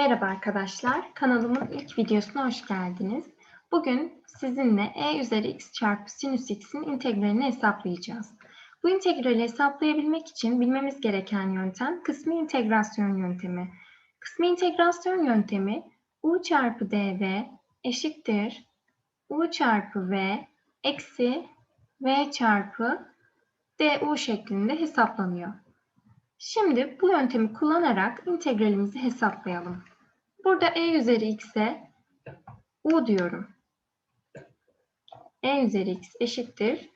Merhaba arkadaşlar, kanalımın ilk videosuna hoş geldiniz. Bugün sizinle e üzeri x çarpı sinüs x'in integralini hesaplayacağız. Bu integrali hesaplayabilmek için bilmemiz gereken yöntem kısmi integrasyon yöntemi. Kısmi integrasyon yöntemi u çarpı dv eşittir u çarpı v eksi v çarpı du şeklinde hesaplanıyor. Şimdi bu yöntemi kullanarak integralimizi hesaplayalım. Burada e üzeri x'e u diyorum. e üzeri x eşittir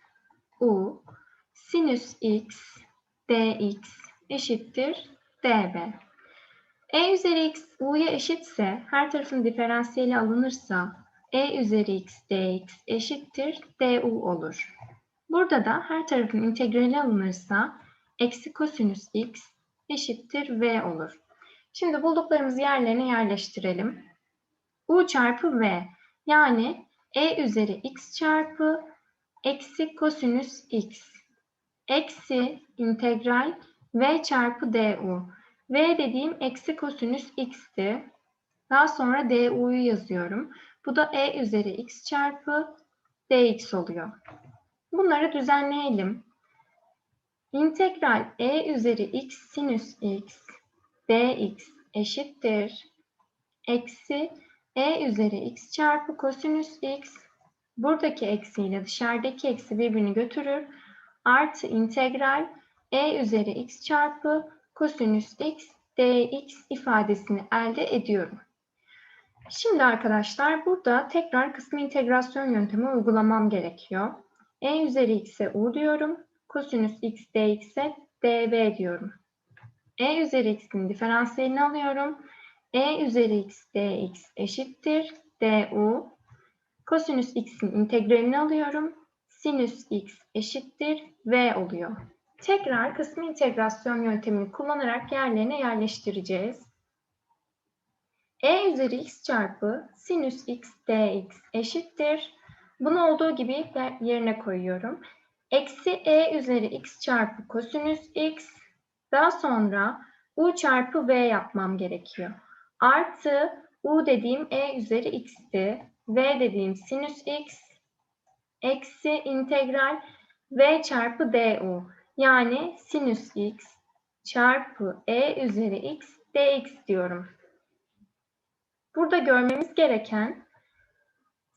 u sinüs x dx eşittir db. e üzeri x u'ya eşitse her tarafın diferansiyeli alınırsa e üzeri x dx eşittir du olur. Burada da her tarafın integrali alınırsa eksi kosinüs x eşittir v olur. Şimdi bulduklarımızı yerlerine yerleştirelim. u çarpı v yani e üzeri x çarpı eksi kosinüs x eksi integral v çarpı du. v dediğim eksi kosinüs x'ti. Daha sonra du'yu yazıyorum. Bu da e üzeri x çarpı dx oluyor. Bunları düzenleyelim. İntegral e üzeri x sinüs x dx eşittir. Eksi e üzeri x çarpı kosinüs x. Buradaki eksiyle dışarıdaki eksi birbirini götürür. Artı integral e üzeri x çarpı kosinüs x dx ifadesini elde ediyorum. Şimdi arkadaşlar burada tekrar kısmı integrasyon yöntemi uygulamam gerekiyor. e üzeri x'e u diyorum kosinüs x dx'e dv diyorum. e üzeri x'in diferansiyelini alıyorum. e üzeri x dx eşittir du. Kosinüs x'in integralini alıyorum. Sinüs x eşittir v oluyor. Tekrar kısmı integrasyon yöntemini kullanarak yerlerine yerleştireceğiz. e üzeri x çarpı sinüs x dx eşittir. Bunu olduğu gibi yerine koyuyorum. Eksi e üzeri x çarpı kosinüs x. Daha sonra u çarpı v yapmam gerekiyor. Artı u dediğim e üzeri x'ti. v dediğim sinüs x. Eksi integral v çarpı du. Yani sinüs x çarpı e üzeri x dx diyorum. Burada görmemiz gereken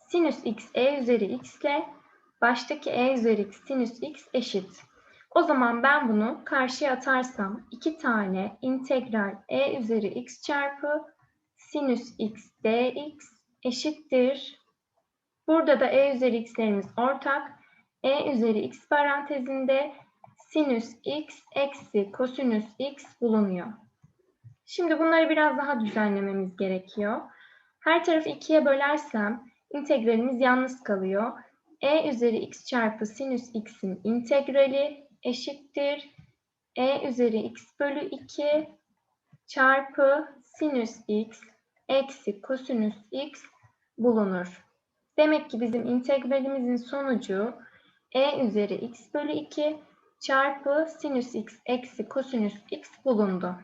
sinüs x e üzeri x ile baştaki e üzeri x sinüs x eşit. O zaman ben bunu karşıya atarsam 2 tane integral e üzeri x çarpı sinüs x dx eşittir. Burada da e üzeri x'lerimiz ortak. e üzeri x parantezinde sinüs x eksi kosinüs x bulunuyor. Şimdi bunları biraz daha düzenlememiz gerekiyor. Her tarafı ikiye bölersem integralimiz yalnız kalıyor e üzeri x çarpı sinüs x'in integrali eşittir. e üzeri x bölü 2 çarpı sinüs x eksi kosinüs x bulunur. Demek ki bizim integralimizin sonucu e üzeri x bölü 2 çarpı sinüs x eksi kosinüs x bulundu.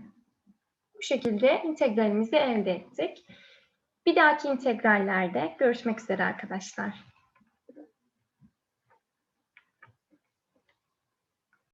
Bu şekilde integralimizi elde ettik. Bir dahaki integrallerde görüşmek üzere arkadaşlar.